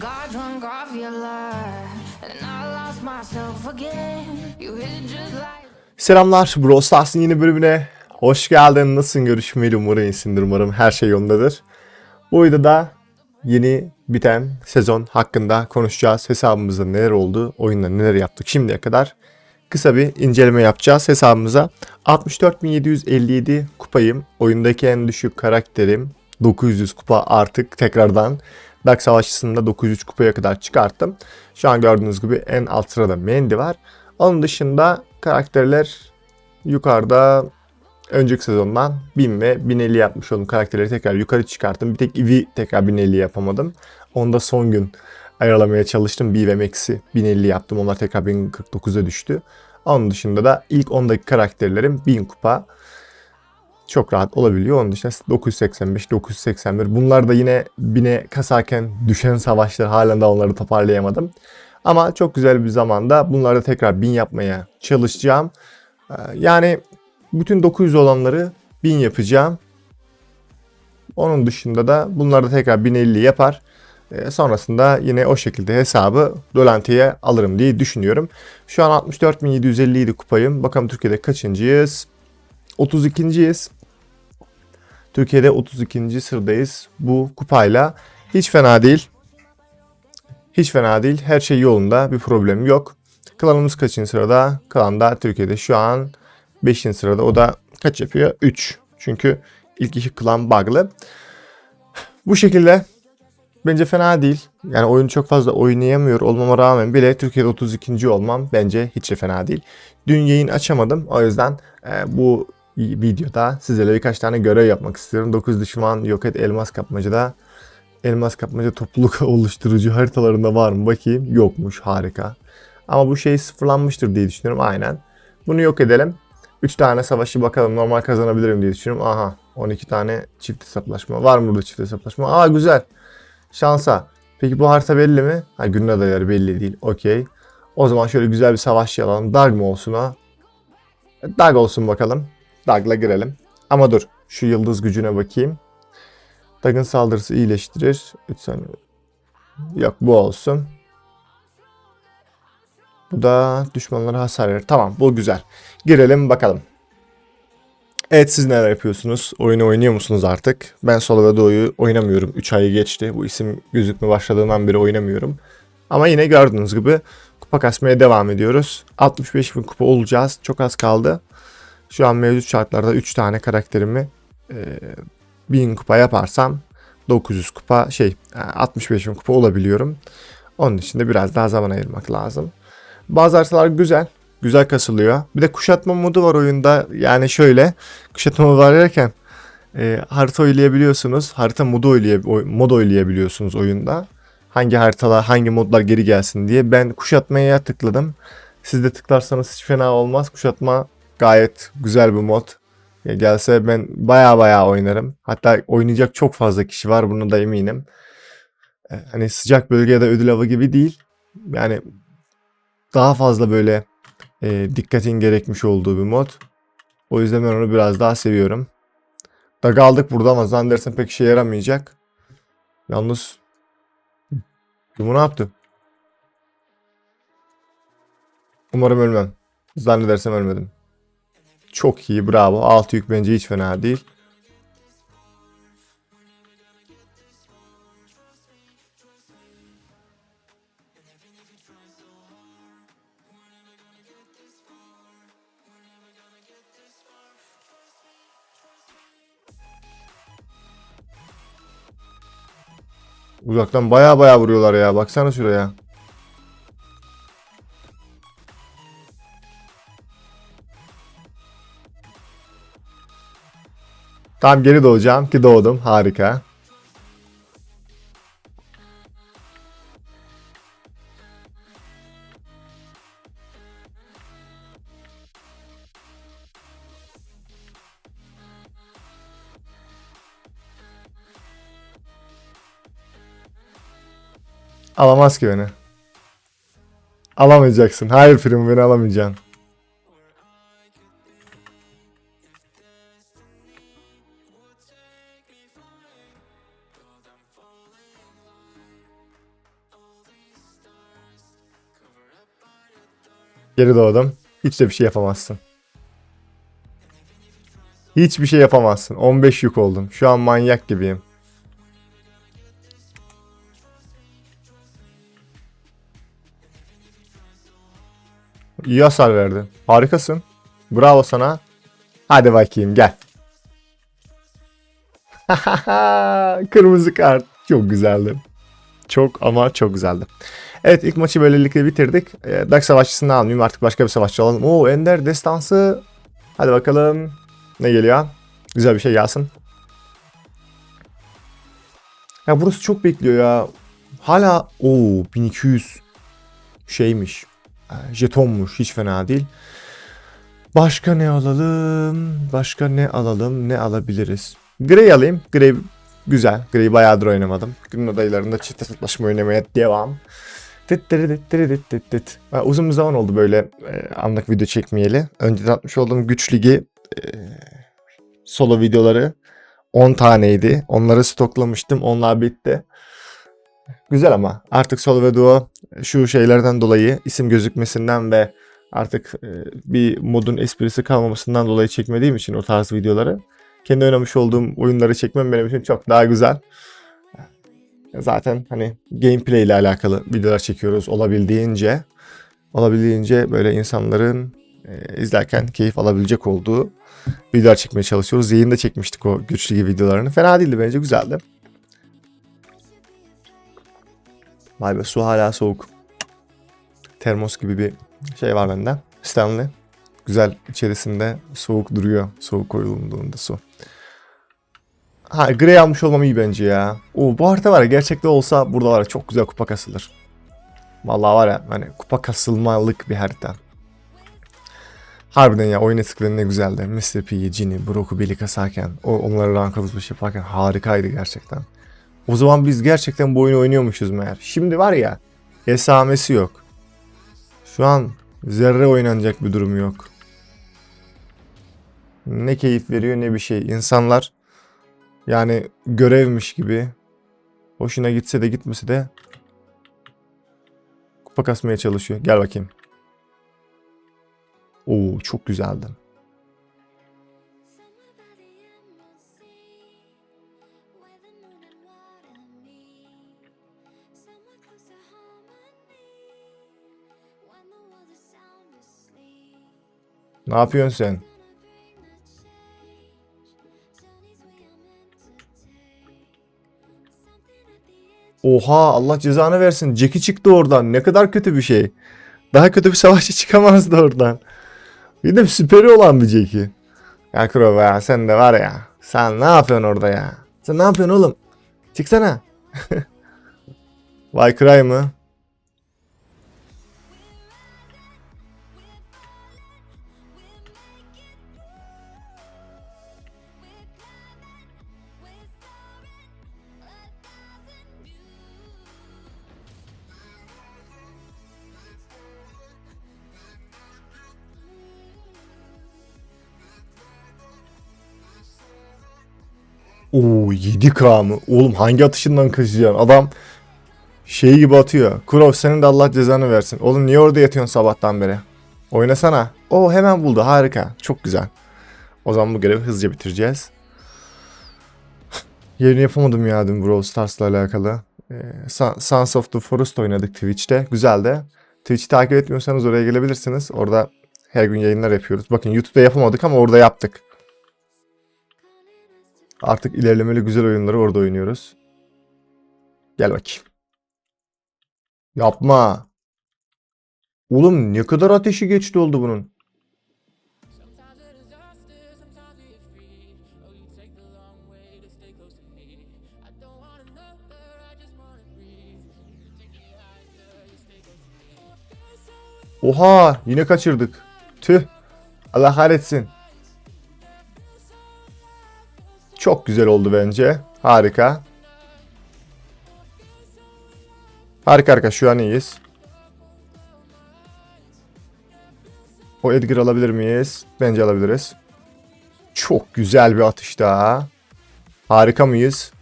Got drunk off your lie, and I lost myself again. You hit it just like. Selamlar Brawl Stars'ın yeni bölümüne hoş geldin. Nasılsın görüşmeli umarım iyisindir umarım her şey yolundadır. Bu videoda yeni biten sezon hakkında konuşacağız. Hesabımızda neler oldu, oyunda neler yaptık şimdiye kadar. Kısa bir inceleme yapacağız hesabımıza. 64.757 kupayım. Oyundaki en düşük karakterim 900 kupa artık tekrardan Dark Savaşçısı'nda 903 kupaya kadar çıkarttım. Şu an gördüğünüz gibi en alt sırada Mandy var. Onun dışında karakterler yukarıda önceki sezondan 1000 ve 1050 yapmış oldum. Karakterleri tekrar yukarı çıkarttım. Bir tek Eevee tekrar 1050 yapamadım. Onu da son gün ayarlamaya çalıştım. B ve Max'i 1050 yaptım. Onlar tekrar 1049'a düştü. Onun dışında da ilk 10'daki karakterlerim 1000 kupa çok rahat olabiliyor. Onun dışında 985, 981. Bunlar da yine 1000'e kasarken düşen savaşlar halen daha onları toparlayamadım. Ama çok güzel bir zamanda bunları tekrar 1000 yapmaya çalışacağım. Ee, Yani bütün 900 olanları 1000 yapacağım. Onun dışında da bunları da tekrar 1050 yapar. Ee, Sonrasında yine o şekilde hesabı Dolanti'ye alırım diye düşünüyorum. Şu an 64.757 kupayım. Bakalım Türkiye'de kaçıncıyız? 32.yiz. Türkiye'de 32. sıradayız bu kupayla. Hiç fena değil. Hiç fena değil. Her şey yolunda. Bir problem yok. Klanımız kaçıncı sırada? Klanda Türkiye'de şu an 5. sırada. O da kaç yapıyor? 3. Çünkü ilk iki klan bug'lı. Bu şekilde bence fena değil. Yani oyunu çok fazla oynayamıyor olmama rağmen bile Türkiye'de 32. olmam bence hiç de fena değil. Dün yayın açamadım. O yüzden e, bu videoda sizlerle birkaç tane görev yapmak istiyorum. 9 düşman yok et elmas kapmacada. Elmas kapmaca topluluk oluşturucu haritalarında var mı bakayım. Yokmuş harika. Ama bu şey sıfırlanmıştır diye düşünüyorum aynen. Bunu yok edelim. 3 tane savaşı bakalım normal kazanabilirim diye düşünüyorum. Aha 12 tane çift hesaplaşma. Var mı burada çift hesaplaşma? Aa güzel. Şansa. Peki bu harita belli mi? Ha günün adayları belli değil. Okey. O zaman şöyle güzel bir savaş alalım. Dag mı olsun ha? Dag olsun bakalım. Dag'la girelim. Ama dur. Şu yıldız gücüne bakayım. Dag'ın saldırısı iyileştirir. 3 saniye. Yok bu olsun. Bu da düşmanlara hasar verir. Tamam bu güzel. Girelim bakalım. Evet siz neler yapıyorsunuz? Oyunu oynuyor musunuz artık? Ben Solo ve Doğu'yu oynamıyorum. 3 ayı geçti. Bu isim gözükme başladığından beri oynamıyorum. Ama yine gördüğünüz gibi kupa kasmaya devam ediyoruz. 65 bin kupa olacağız. Çok az kaldı. Şu an mevcut şartlarda 3 tane karakterimi e, 1000 kupa yaparsam 900 kupa şey 65 bin kupa olabiliyorum. Onun için de biraz daha zaman ayırmak lazım. Bazı haritalar güzel. Güzel kasılıyor. Bir de kuşatma modu var oyunda. Yani şöyle kuşatma modu var derken e, harita oynayabiliyorsunuz. Harita modu oynayab oy- mod oynayabiliyorsunuz oyunda. Hangi haritalar, hangi modlar geri gelsin diye. Ben kuşatmaya tıkladım. Siz de tıklarsanız hiç fena olmaz. Kuşatma gayet güzel bir mod. Ya gelse ben baya baya oynarım. Hatta oynayacak çok fazla kişi var bunu da eminim. E, Hani sıcak bölge ya da ödül avı gibi değil. Yani daha fazla böyle e, dikkatin gerekmiş olduğu bir mod. O yüzden ben onu biraz daha seviyorum. Dag aldık burada ama zannedersem pek işe yaramayacak. Yalnız bu ne yaptı? Umarım ölmem. Zannedersem ölmedim. Çok iyi bravo. Altı yük bence hiç fena değil. Uzaktan baya baya vuruyorlar ya. Baksana şuraya. Tamam geri doğacağım ki doğdum. Harika. Alamaz ki beni. Alamayacaksın. Hayır film beni alamayacaksın. Geri doğdum. Hiç de bir şey yapamazsın. Hiçbir şey yapamazsın. 15 yük oldum. Şu an manyak gibiyim. İyi hasar verdin. Harikasın. Bravo sana. Hadi bakayım gel. Kırmızı kart. Çok güzeldi. Çok ama çok güzeldi. Evet ilk maçı böylelikle bitirdik. Ee, Dark Savaşçısını almayayım artık başka bir savaşçı alalım. Oo Ender destansı. Hadi bakalım. Ne geliyor? Güzel bir şey gelsin. Ya burası çok bekliyor ya. Hala o 1200 şeymiş. e, Jetonmuş. Hiç fena değil. Başka ne alalım? Başka ne alalım? Ne alabiliriz? Grey alayım. Grey güzel. Grey bayağıdır oynamadım. Günün adaylarında çift hesaplaşma oynamaya devam. Tıt tırı tıt tıt tıt. Ha, Uzun bir zaman oldu böyle e, anlık video çekmeyeli. Önceden atmış olduğum güç ligi e, solo videoları 10 taneydi. Onları stoklamıştım. Onlar bitti. Güzel ama artık solo ve duo şu şeylerden dolayı isim gözükmesinden ve artık e, bir modun esprisi kalmamasından dolayı çekmediğim için o tarz videoları kendi oynamış olduğum oyunları çekmem benim için çok daha güzel. Zaten hani gameplay ile alakalı videolar çekiyoruz olabildiğince. Olabildiğince böyle insanların e, izlerken keyif alabilecek olduğu videolar çekmeye çalışıyoruz. Yayında çekmiştik o güçlü videolarını. Fena değildi bence güzeldi. Vay be su hala soğuk. Termos gibi bir şey var bende. Stanley. Güzel içerisinde soğuk duruyor. Soğuk koyulduğunda su. Ha Grey almış olmam iyi bence ya. Oo, bu harita var ya gerçekte olsa burada var ya çok güzel kupa kasılır. Vallahi var ya hani kupa kasılmalık bir harita. Harbiden ya oyun eskileri ne güzeldi. Mr. P'yi, Ginny, Brock'u Billy kasarken, onları rank alışveriş yaparken harikaydı gerçekten. O zaman biz gerçekten bu oyunu oynuyormuşuz meğer. Şimdi var ya esamesi yok. Şu an zerre oynanacak bir durum yok. Ne keyif veriyor ne bir şey. İnsanlar yani görevmiş gibi hoşuna gitse de gitmese de kupa kasmaya çalışıyor. Gel bakayım. Oo çok güzeldi. Ne yapıyorsun sen? Oha Allah cezanı versin. Jackie çıktı oradan. Ne kadar kötü bir şey. Daha kötü bir savaşçı çıkamazdı oradan. Bir de süperi olan bir Jackie. Ya Kuro ya sen de var ya. Sen ne yapıyorsun orada ya? Sen ne yapıyorsun oğlum? Çıksana. Vay Cry mı? Oo 7K mı? Oğlum hangi atışından kaçacaksın? Adam şey gibi atıyor. Kurov senin de Allah cezanı versin. Oğlum niye orada yatıyorsun sabahtan beri? Oynasana. O hemen buldu. Harika. Çok güzel. O zaman bu görevi hızlıca bitireceğiz. Yerini yapamadım ya dün Brawl Stars'la alakalı. Ee, Sons of the Forest oynadık Twitch'te. Güzeldi. Twitch'i takip etmiyorsanız oraya gelebilirsiniz. Orada her gün yayınlar yapıyoruz. Bakın YouTube'da yapamadık ama orada yaptık. Artık ilerlemeli güzel oyunları orada oynuyoruz. Gel bakayım. Yapma. Oğlum ne kadar ateşi geçti oldu bunun. Oha yine kaçırdık. Tüh. Allah kahretsin. Çok güzel oldu bence. Harika. Harika harika şu an iyiyiz. O Edgar alabilir miyiz? Bence alabiliriz. Çok güzel bir atış daha. Harika mıyız?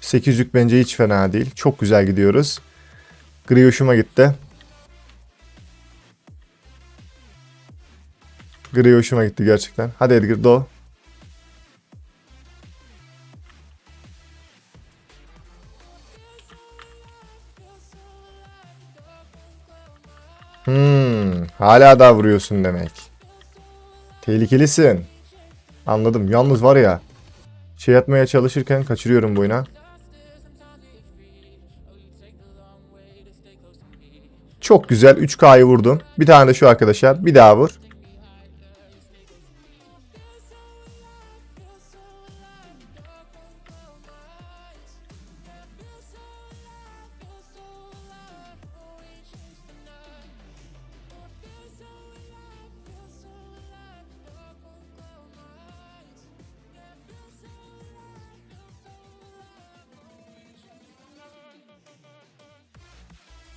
Sekiz yük bence hiç fena değil. Çok güzel gidiyoruz. Gri hoşuma gitti. Gri hoşuma gitti gerçekten. Hadi Edgar do. Hmm, hala daha vuruyorsun demek. Tehlikelisin. Anladım. Yalnız var ya. Şey atmaya çalışırken kaçırıyorum bu oyuna. Çok güzel. 3K'yı vurdum. Bir tane de şu arkadaşa. Bir daha vur.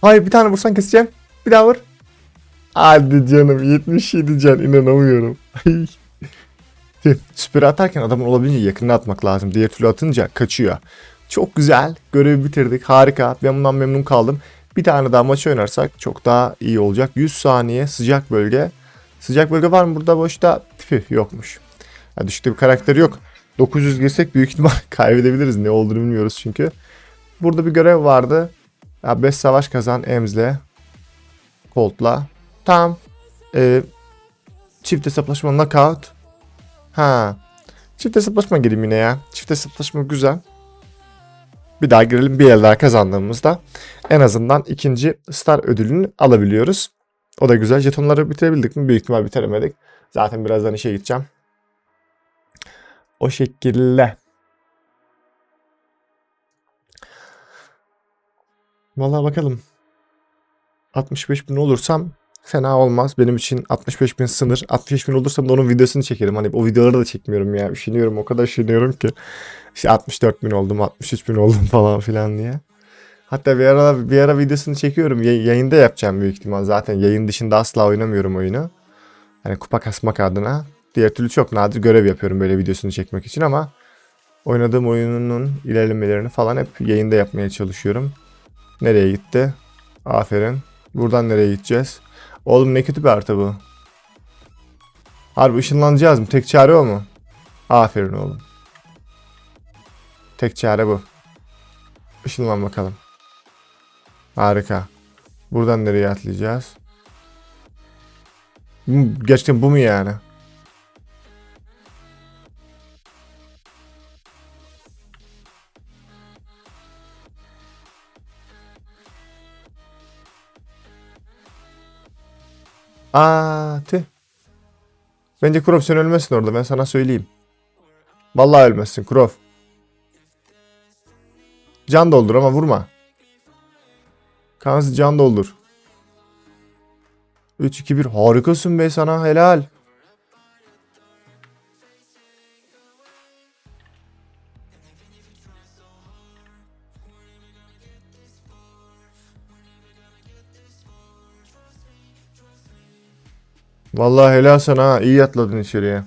Hayır bir tane vursan keseceğim. Bir daha vur. Hadi canım 77 can inanamıyorum. Süper atarken adamın olabildiğince yakınına atmak lazım. Diğer türlü atınca kaçıyor. Çok güzel. Görevi bitirdik. Harika. Ben bundan memnun kaldım. Bir tane daha maç oynarsak çok daha iyi olacak. 100 saniye sıcak bölge. Sıcak bölge var mı burada boşta? Tüh yokmuş. Ya düşükte bir karakter yok. 900 girsek büyük ihtimal kaybedebiliriz. Ne olduğunu bilmiyoruz çünkü. Burada bir görev vardı. 5 savaş kazan Ems'le. Colt'la. Tamam. Ee, çift hesaplaşma knockout. Ha. Çift hesaplaşma gireyim yine ya. Çift hesaplaşma güzel. Bir daha girelim bir el daha kazandığımızda en azından ikinci star ödülünü alabiliyoruz. O da güzel. Jetonları bitirebildik mi? Büyük ihtimal bitiremedik. Zaten birazdan işe gideceğim. O şekilde. Vallahi bakalım. 65 bin olursam fena olmaz. Benim için 65 bin sınır. 65 bin olursam da onun videosunu çekerim. Hani o videoları da çekmiyorum ya. Üşeniyorum o kadar üşeniyorum ki. İşte 64 bin oldum 63 bin oldum falan filan diye. Hatta bir ara bir ara videosunu çekiyorum. Yay- yayında yapacağım büyük ihtimal. Zaten yayın dışında asla oynamıyorum oyunu. Hani kupa kasmak adına. Diğer türlü çok nadir görev yapıyorum böyle videosunu çekmek için ama oynadığım oyunun ilerlemelerini falan hep yayında yapmaya çalışıyorum. Nereye gitti? Aferin. Buradan nereye gideceğiz? Oğlum ne kötü bir harita bu. Harbi ışınlanacağız mı? Tek çare o mu? Aferin oğlum. Tek çare bu. Işınlan bakalım. Harika. Buradan nereye atlayacağız? Gerçekten bu mu yani? Aa, tüh. Bence Kurov sen ölmezsin orada ben sana söyleyeyim. Vallahi ölmezsin Kurov. Can doldur ama vurma. Kansı can doldur. 3 2 1 harikasın be sana helal. Vallahi helal sana ha. iyi atladın içeriye.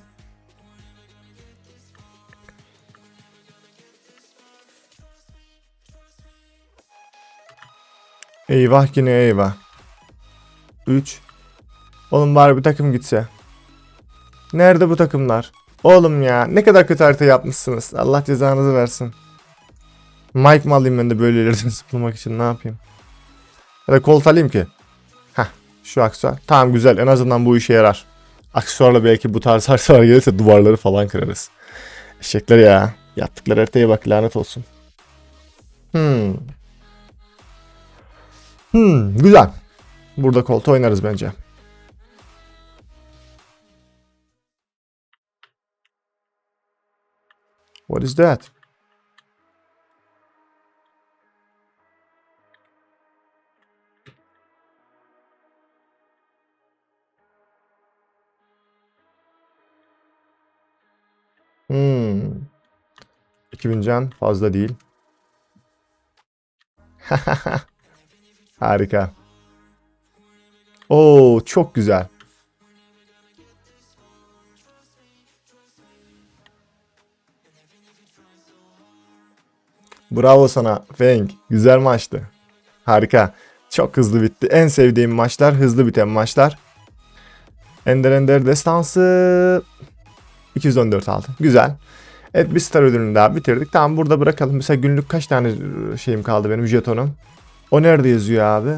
Eyvah yine eyvah. 3. Oğlum bari bir takım gitse. Nerede bu takımlar? Oğlum ya ne kadar kötü harita yapmışsınız. Allah cezanızı versin. Mike mı alayım ben de böylelerden zıplamak için ne yapayım? Ya da kolt alayım ki. Şu aksesuar. Tamam güzel en azından bu işe yarar. Aksesuarla belki bu tarz haritalar gelirse duvarları falan kırarız. Eşekler ya. Yaptıkları haritaya bak lanet olsun. Hmm. Hmm, güzel. Burada koltuğu oynarız bence. What is that? 2000 can fazla değil. Harika. Oo çok güzel. Bravo sana Feng. Güzel maçtı. Harika. Çok hızlı bitti. En sevdiğim maçlar hızlı biten maçlar. Ender Ender destansı 214 aldı. Güzel. Evet bir star ödülünü daha bitirdik. Tamam burada bırakalım. Mesela günlük kaç tane e, şeyim kaldı benim jetonum? O nerede yazıyor abi?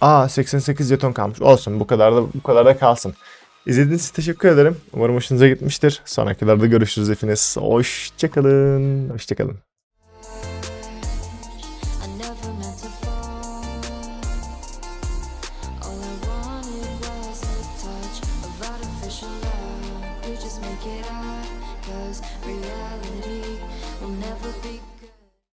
Aa 88 jeton kalmış. Olsun bu kadar da bu kadar da kalsın. İzlediğiniz için teşekkür ederim. Umarım hoşunuza gitmiştir. Sonrakilerde görüşürüz hepiniz. Hoşçakalın. Hoşçakalın.